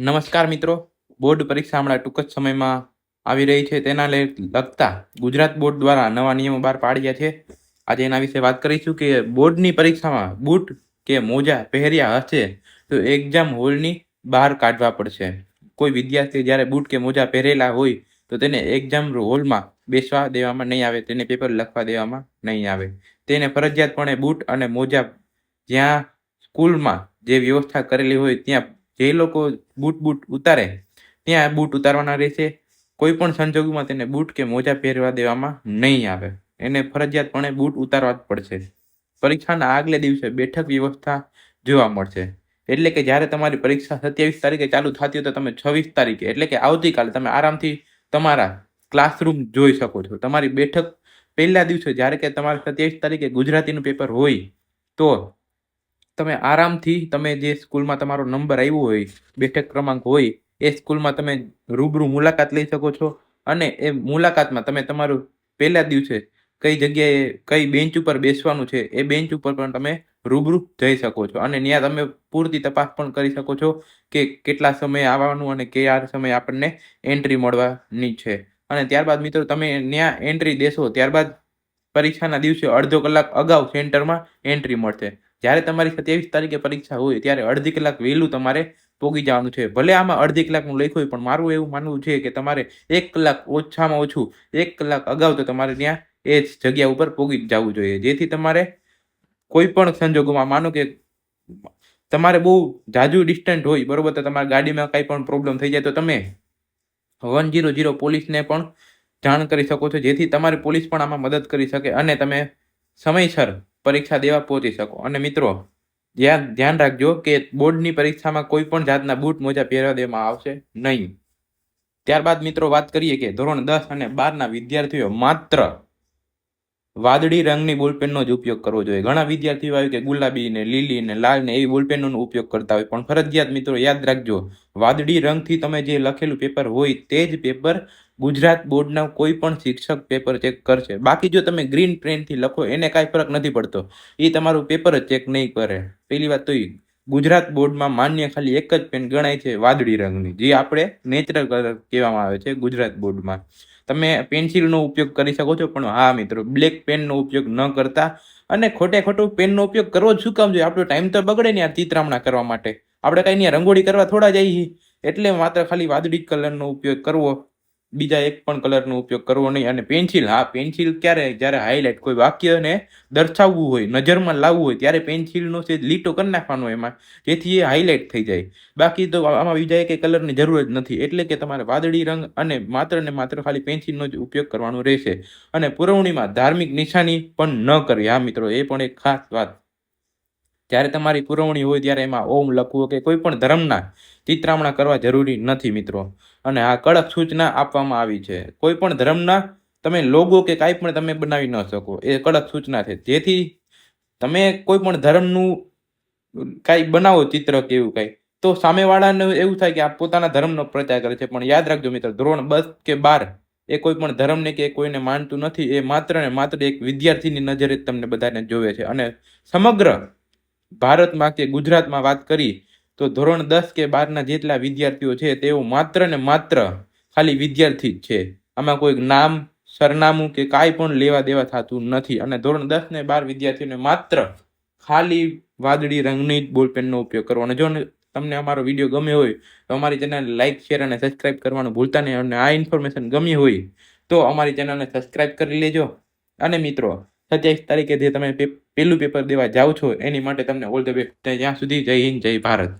નમસ્કાર મિત્રો. બોર્ડ પરીક્ષા હમણાં ટૂંક જ સમયમાં આવી રહી છે. તેના લગતા ગુજરાત બોર્ડ દ્વારા નવા નિયમો બહાર પાડ્યા છે. આજે એના વિશે વાત કરીશું કે બોર્ડની પરીક્ષામાં બૂટ કે મોજા પહેર્યા હશે તો એક્ઝામ હોલની બહાર કાઢવા પડશે. કોઈ વિદ્યાર્થી જ્યારે બૂટ કે મોજા પહેરેલા હોય તો તેને એક્ઝામ હોલમાં બેસવા દેવામાં નહીં આવે, તેને પેપર લખવા દેવામાં નહીં આવે. તેને ફરજિયાતપણે બૂટ અને મોજા જ્યાં સ્કૂલમાં જે વ્યવસ્થા કરેલી હોય ત્યાં જે લોકો બૂટ બૂટ ઉતારે, ત્યાં બૂટ ઉતારવાના રહેશે. કોઈ પણ સંજોગોમાં તેને બૂટ કે મોજા પહેરવા દેવામાં નહીં આવે. એને ફરજિયાતપણે બૂટ ઉતારવા જ પડશે. પરીક્ષાના આગલે દિવસે બેઠક વ્યવસ્થા જોવા મળશે. એટલે કે જ્યારે તમારી પરીક્ષા સત્યાવીસ તારીખે ચાલુ થતી હોય તો તમે છવ્વીસ તારીખે, એટલે કે આવતીકાલે તમે આરામથી તમારા ક્લાસરૂમ જોઈ શકો છો. તમારી બેઠક પહેલા દિવસે જ્યારે કે તમારે સત્યાવીસ તારીખે ગુજરાતીનું પેપર હોય, તો તમે આરામથી તમે જે સ્કૂલમાં તમારો નંબર આવ્યો હોય, બેઠક ક્રમાંક હોય, એ સ્કૂલમાં તમે રૂબરૂ મુલાકાત લઈ શકો છો. અને એ મુલાકાતમાં તમે તમારું પહેલા દિવસે કઈ જગ્યાએ કઈ બેન્ચ ઉપર બેસવાનું છે, એ બેન્ચ ઉપર પણ તમે રૂબરૂ જઈ શકો છો. અને ત્યાં તમે પૂરતી તપાસ પણ કરી શકો છો કે કેટલા સમયે આવવાનું અને કયા સમયે આપણને એન્ટ્રી મળવાની છે. અને ત્યારબાદ મિત્રો તમે ત્યાં એન્ટ્રી દેશો, ત્યારબાદ પરીક્ષાના દિવસે અડધો કલાક અગાઉ સેન્ટરમાં એન્ટ્રી મળશે. જ્યારે તમારી સત્યાવીસ તારીખે પરીક્ષા હોય, ત્યારે અડધી કલાક વહેલું તમારે પોગી જવાનું છે. ભલે આમાં અડધી કલાકનું લખ્યું હોય, પણ મારું એવું માનવું છે કે તમારે એક કલાક ઓછામાં ઓછું એક કલાક અગાઉ તો તમારે ત્યાં એ જ જગ્યા ઉપર પોગી જવું જોઈએ. જેથી તમારે કોઈ પણ સંજોગોમાં માનો કે તમારે બહુ જાજુ ડિસ્ટન્ટ હોય, બરોબર, તો તમારા ગાડીમાં કાંઈ પણ પ્રોબ્લેમ થઈ જાય તો તમે વન જીરો જીરો પોલીસને પણ જાણ કરી શકો છો. જેથી તમારી પોલીસ પણ આમાં મદદ કરી શકે અને તમે સમયસર પરીક્ષા દેવા પહોંચી શકો. અને મિત્રો, ધ્યાન ધ્યાન રાખજો કે બોર્ડની પરીક્ષામાં કોઈ પણ જાતના બૂટ મોજા પહેરવા દેવામાં આવશે નહીં. ત્યારબાદ મિત્રો વાત કરીએ કે ધોરણ દસ અને બારના વિદ્યાર્થીઓ માત્ર વાદળી રંગની બોલપેનનો જ ઉપયોગ કરવો જોઈએ. ઘણા વિદ્યાર્થીઓ આવ્યું કે ગુલાબી ને લીલી ને લાલ ને એવી બોલપેનનો ઉપયોગ કરતા હોય, પણ ફરજિયાત મિત્રો યાદ રાખજો, વાદળી રંગથી તમે જે લખેલું પેપર હોય તે જ પેપર ગુજરાત બોર્ડના કોઈ પણ શિક્ષક પેપર ચેક કરશે. બાકી જો તમે ગ્રીન પેનથી લખો, એને કાંઈ ફરક નથી પડતો. એ તમારું પેપર જ ચેક નહીં કરે. પહેલી વાત તો એ ગુજરાત બોર્ડમાં માન્ય ખાલી એક જ પેન ગણાય છે વાદળી રંગની, જે આપણે નેચરલ કલર કહેવામાં આવે છે ગુજરાત બોર્ડમાં. તમે પેન્સિલનો ઉપયોગ કરી શકો છો, પણ હા મિત્રો, બ્લેક પેનનો ઉપયોગ ન કરતા અને ખોટે ખોટો પેનનો ઉપયોગ કરવો જ શું કામ જોઈએ? આપણો ટાઈમ તો બગડે ને આ ચિત્રામણા કરવા માટે. આપણે કાંઈ રંગોળી કરવા થોડા જઈએ એટલે માત્ર ખાલી વાદળી કલરનો ઉપયોગ કરવો બીજા એક પણ કલરનો ઉપયોગ કરવો નહીં. અને પેન્સિલ હા પેન્સિલ ક્યારે જ્યારે હાઇલાઇટ કોઈ વાક્યને દર્શાવવું હોય, નજરમાં લાવવું હોય, ત્યારે પેન્સિલનો છે લીટો કરી નાખવાનો એમાં. જેથી એ હાઇલાઇટ થઈ જાય. બાકી તો આમાં બીજા એક કલરની જરૂર જ નથી. એટલે કે તમારે વાદળી રંગ અને માત્ર ને માત્ર ખાલી પેન્સિલનો જ ઉપયોગ કરવાનો રહેશે. અને પુરવણીમાં ધાર્મિક નિશાની પણ ન કરવી હા, મિત્રો, એ પણ એક ખાસ વાત. જ્યારે તમારી પુરવણી હોય ત્યારે એમાં ઓમ લખવું કે કોઈ પણ ધર્મના ચિત્રામણા કરવા જરૂરી નથી મિત્રો. અને આ કડક સૂચના આપવામાં આવી છે. કોઈ પણ ધર્મના તમે લોગો કે કાંઈ પણ તમે બનાવી ન શકો. એ કડક સૂચના છે. જેથી તમે કોઈ પણ ધર્મનું કાંઈ બનાવો ચિત્ર કે એવું કાંઈ, તો સામેવાળાને એવું થાય કે આ પોતાના ધર્મનો પ્રચાર કરે છે. પણ યાદ રાખજો મિત્રો, ધોરણ બસ કે બાર એ કોઈ પણ ધર્મને કે કોઈને માનતું નથી. એ માત્ર ને માત્ર એક વિદ્યાર્થીની નજરે જ તમને બધાને જોવે છે. અને સમગ્ર ભારતમાં કે ગુજરાતમાં વાત કરી, તો ધોરણ દસ કે બારના જેટલા વિદ્યાર્થીઓ છે, તેઓ માત્ર ને માત્ર ખાલી વિદ્યાર્થી જ છે. આમાં કોઈ નામ, સરનામું કે કાંઈ પણ લેવા દેવા થતું નથી. અને ધોરણ દસ ને બાર વિદ્યાર્થીઓને માત્ર ખાલી વાદળી રંગની જ બોલપેનનો ઉપયોગ કરવો. અને જો તમને અમારો વીડિયો ગમ્યો હોય, તો અમારી ચેનલને લાઇક શેર અને સબસ્ક્રાઇબ કરવાનું ભૂલતા નહીં. અને આ ઇન્ફોર્મેશન ગમી હોય, તો અમારી ચેનલને સબસ્ક્રાઇબ કરી લેજો. અને મિત્રો સત્યાવીસ તારીખે જે તમે પહેલું પેપર દેવા જાઓ છો, એની માટે તમને ઓલ ધ બેસ્ટ ત્યાં સુધી જય હિન્દ, જય ભારત.